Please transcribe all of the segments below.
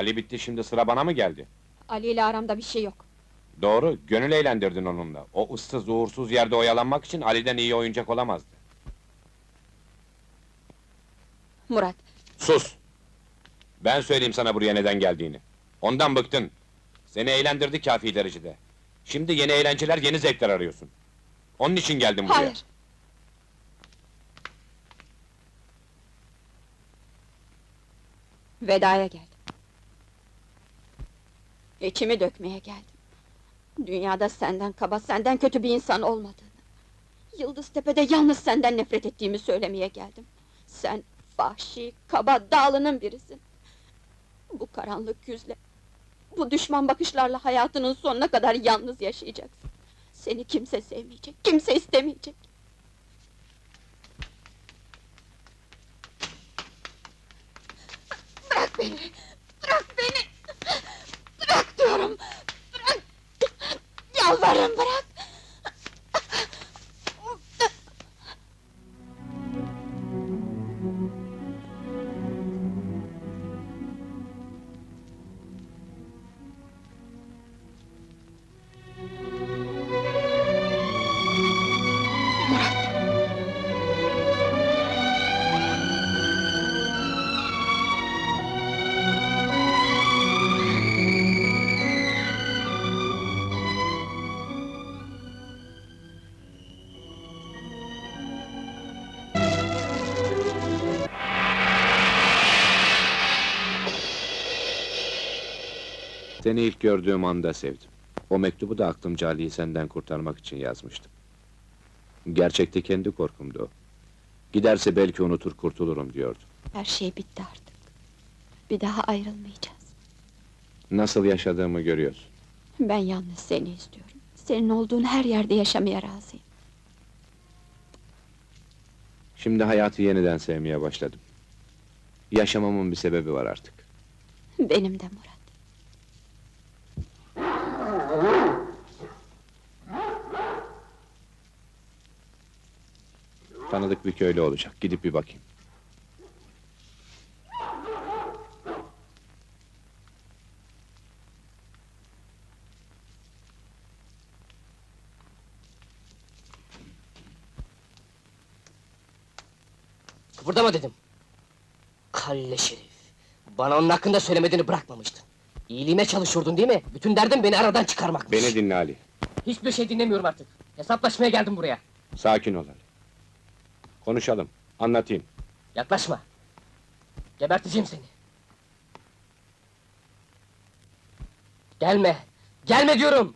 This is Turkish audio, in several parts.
Ali bitti şimdi sıra bana mı geldi? Ali ile aramda bir şey yok. Doğru, gönül eğlendirdin onunla. O ıssız uğursuz yerde oyalanmak için Ali'den iyi oyuncak olamazdı. Murat, Sus! Ben söyleyeyim sana buraya neden geldiğini. Ondan bıktın. Seni eğlendirdi kafi derecede. Şimdi yeni eğlenceler, yeni zevkler arıyorsun. Onun için geldim buraya. hayır. Vedaya geldim. İçimi dökmeye geldim. Dünyada senden kaba, senden kötü bir insan olmadığını... ...Yıldız Tepe'de yalnız senden nefret ettiğimi söylemeye geldim. Sen vahşi, kaba, dağlının birisin. Bu karanlık yüzle, bu düşman bakışlarla hayatının sonuna kadar yalnız yaşayacaksın. Seni kimse sevmeyecek, kimse istemeyecek. lámpara Seni ilk gördüğüm anda sevdim. O mektubu da aklımca Ali'yi senden kurtarmak için yazmıştım. Gerçekte kendi korkumdu o. Giderse belki unutur kurtulurum diyordum. Her şey bitti artık. Bir daha ayrılmayacağız. Nasıl yaşadığımı görüyorsun. Ben yalnız seni istiyorum. Senin olduğun her yerde yaşamaya razıyım. Şimdi hayatı yeniden sevmeye başladım. Yaşamamın bir sebebi var artık. Benim de Murat. Tanıdık bir köylü olacak. Gidip bir bakayım. Kıpırdama dedim. Kalle şerif. Bana onun hakkında söylemediğini bırakmamıştın. İyiliğime çalışıyordun değil mi? Bütün derdin beni aradan çıkarmakmış. Beni dinle Ali. Hiçbir şey dinlemiyorum artık. Hesaplaşmaya geldim buraya. Sakin ol Ali. Konuşalım. Anlatayım. Yaklaşma. Geberteceğim seni. Gelme. Gelme diyorum.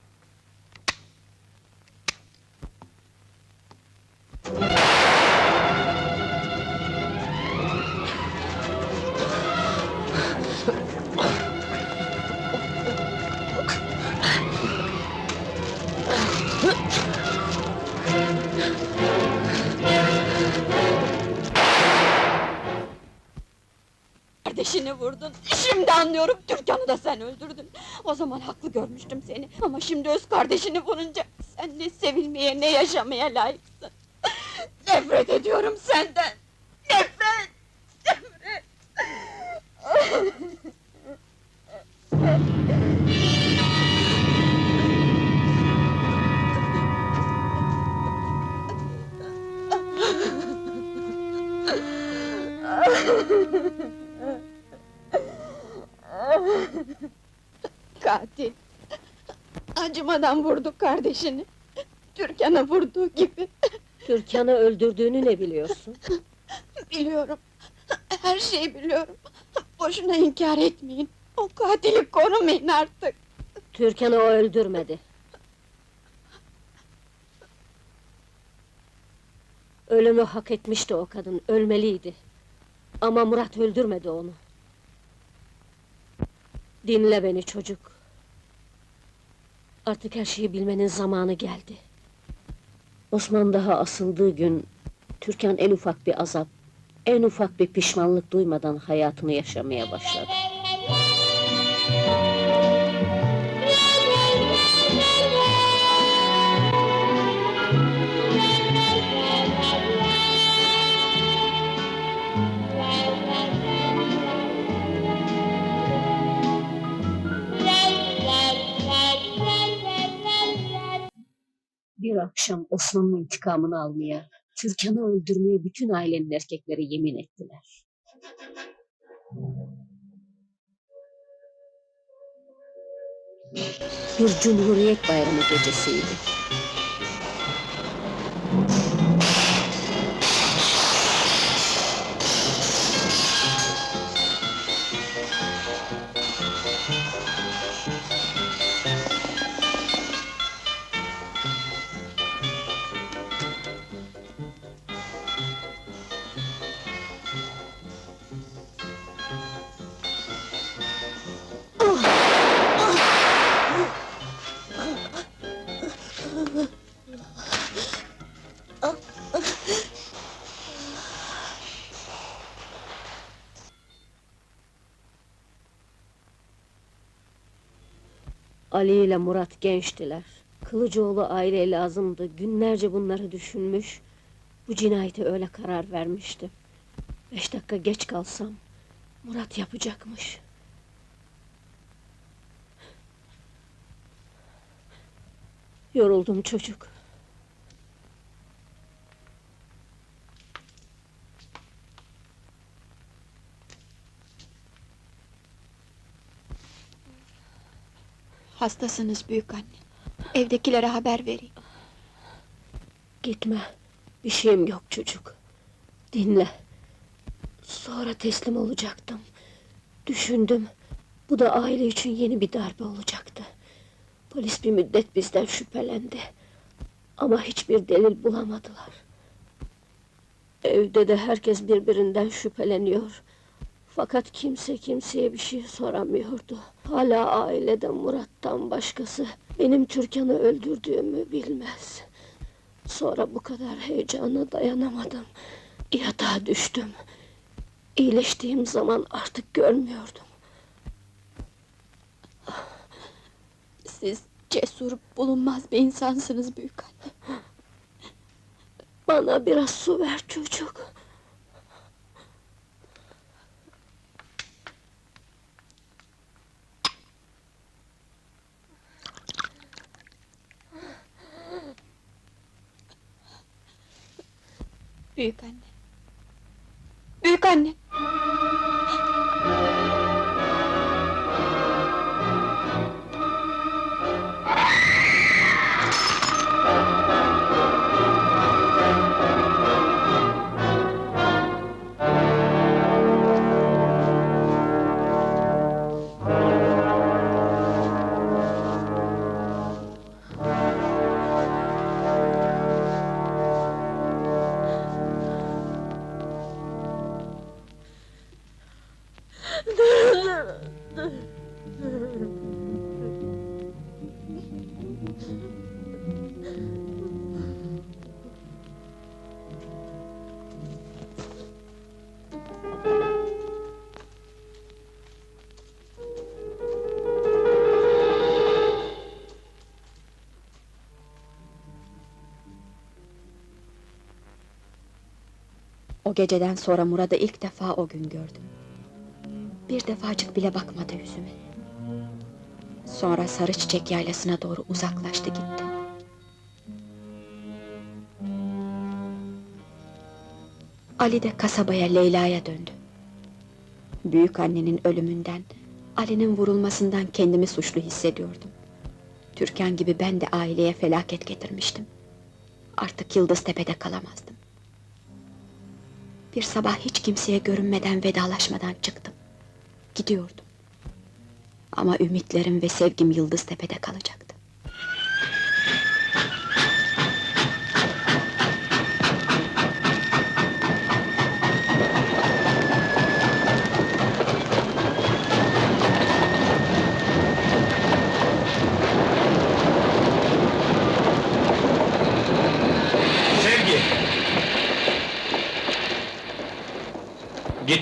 Kardeşini vurdun. Şimdi anlıyorum. Türkan'ı da sen öldürdün. O zaman haklı görmüştüm seni. Ama şimdi öz kardeşini vurunca sen ne sevilmeye ne yaşamaya layıksın. Nefret ediyorum senden. Nefret. Nefret. Katil. Acımadan vurdu kardeşini. Türkan'ı vurduğu gibi. Türkan'ı öldürdüğünü ne biliyorsun? Biliyorum. Her şeyi biliyorum. Boşuna inkar etmeyin. O katili korumayın artık. Türkan'ı o öldürmedi. Ölümü hak etmişti o kadın, ölmeliydi. Ama Murat öldürmedi onu. Dinle beni çocuk. Artık her şeyi bilmenin zamanı geldi. Osman daha asıldığı gün... ...Türkan en ufak bir azap, en ufak bir pişmanlık duymadan hayatını yaşamaya başladı. Bir akşam Osman'ın intikamını almaya, Türkan'ı öldürmeye bütün ailenin erkekleri yemin ettiler. Bir Cumhuriyet Bayramı gecesiydi. Ali ile Murat gençtiler. Kılıcıoğlu aile lazımdı. Günlerce bunları düşünmüş. Bu cinayete öyle karar vermişti. Beş dakika geç kalsam Murat yapacakmış. Yoruldum çocuk. Hastasınız büyük anne. Evdekilere haber vereyim. Gitme. Bir şeyim yok çocuk. Dinle. Sonra teslim olacaktım. Düşündüm. Bu da aile için yeni bir darbe olacaktı. Polis bir müddet bizden şüphelendi. Ama hiçbir delil bulamadılar. Evde de herkes birbirinden şüpheleniyor. Fakat kimse kimseye bir şey soramıyordu. Hala ailede Murat'tan başkası benim Türkan'ı öldürdüğümü bilmez. Sonra bu kadar heyecana dayanamadım. Yatağa düştüm. İyileştiğim zaman artık görmüyordum. Siz cesur, bulunmaz bir insansınız büyük anne. Bana biraz su ver çocuk. Büyük anne. Büyük anne. Geceden sonra Murat'ı ilk defa o gün gördüm. Bir defacık bile bakmadı yüzüme. Sonra sarı çiçek yaylasına doğru uzaklaştı gitti. Ali de kasabaya Leyla'ya döndü. Büyük annenin ölümünden, Ali'nin vurulmasından kendimi suçlu hissediyordum. Türkan gibi ben de aileye felaket getirmiştim. Artık Yıldıztepe'de kalamazdım. Bir sabah hiç kimseye görünmeden vedalaşmadan çıktım. Gidiyordum. Ama ümitlerim ve sevgim Yıldıztepe'de kalacaktı. Sevgi!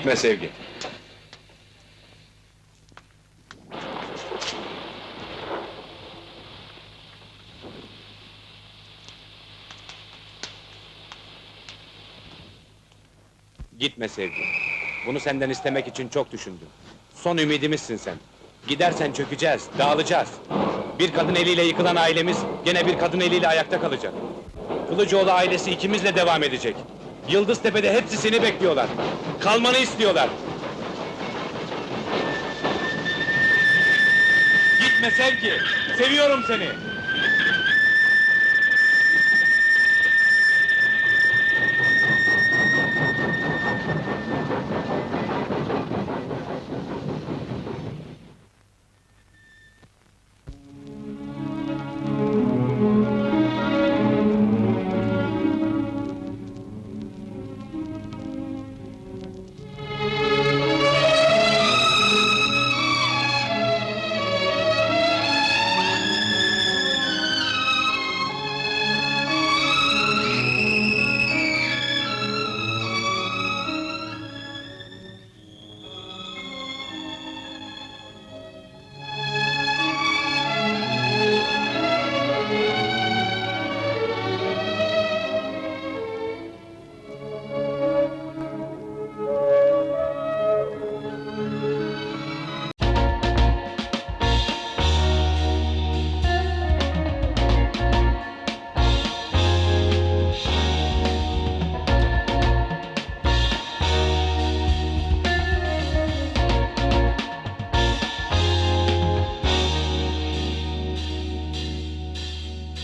Gitme Sevgi. Gitme Sevgi. Bunu senden istemek için çok düşündüm. Son ümidimizsin sen. Gidersen çökeceğiz, dağılacağız. Bir kadın eliyle yıkılan ailemiz gene bir kadın eliyle ayakta kalacak. Kılıcıoğlu ailesi ikimizle devam edecek. Yıldıztepe'de hepsi seni bekliyorlar. Kalmanı istiyorlar. Gitme Sevgi. Seviyorum seni.